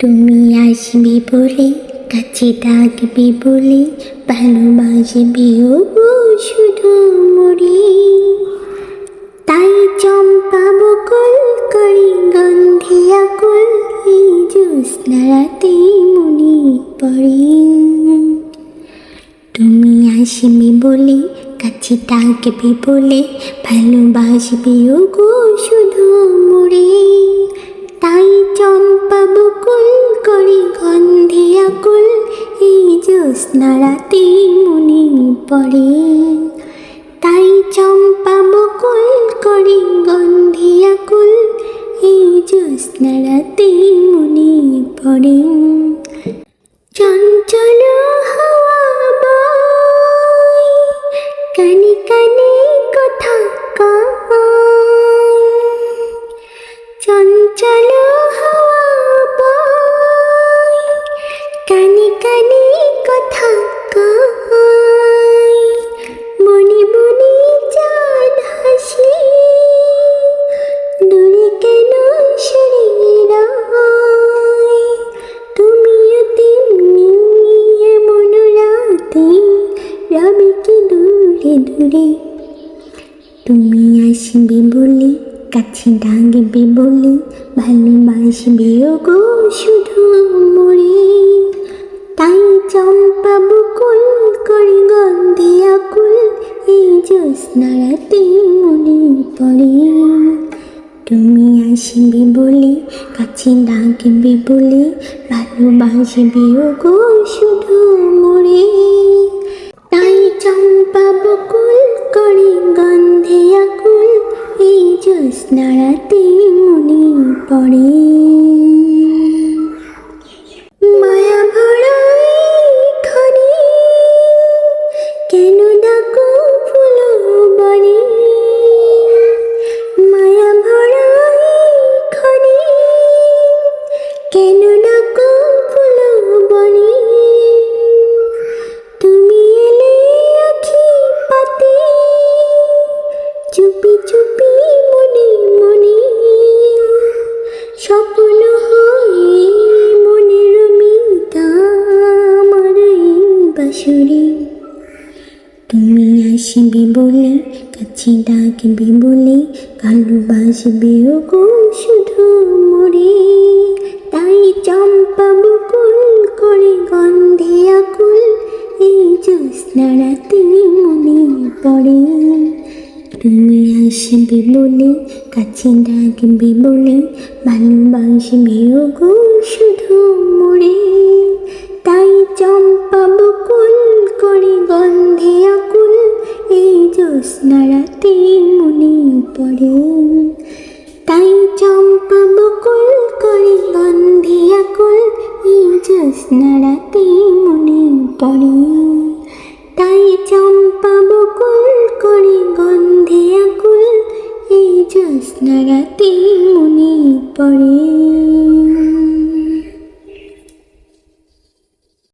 তুমি আসবে বলে, কাছে ডাকবে বলে ভালোবাসবেও গো শুধু মরে তাই চম্পা বকুল করি গন্ধে আকুল এই জ্যোৎস্না রাতে মনে পড়ে। তুমি আসবে বলে, কাছে ডাকবে বলে ভালোবাসবেও গো শুধু মরে তাই চম্পা বকুল করি গন্ধে আকুল এই জ্যোৎস্না মনে পড়ে। তাই চম্পা বকুল করি গন্ধে আকুল এই জ্যোৎস্না মনে পড়ে। দূরে। তুমি আসবে বলে, কাছে ডাকবে বলে, ভালোবাসবে গো শুধু মরে। তাই চম্পা বকুল করে গন্ধে আকুল, এই জ্যোৎস্না রাতে মনে পড়ে। তুমি আসবে বলে, কাছে ডাকবে বলে, ভালোবাসবে গো শুধু মরে। তাই চম্পা জ্যোৎস্না রাতে মনে পড়ে বাসরে তুমি আসবে বলে, কাছে ডাকবে বলে, ভালোবাসবে ও গো শুধু মরে। তাই চম্পা বকুল করে গন্ধে আকুল, এই জ্যোৎস্না রাতে মনে পড়ে। তুমি আসবে বলে, কাছে ডাকবে বলে, ভালোবাসবে ও গো শুধু মরে। তাই চম্পা করে এই জ্যোৎস্না রাতে মনে পড়ে। তাই চম্পা বকুল করে গন্ধে আকুল, এই জ্যোৎস্না রাতে মনে পড়ে। তাই চম্পা বকুল করে গন্ধে আকুল, এই জ্যোৎস্না রাতে মনে পড়ে।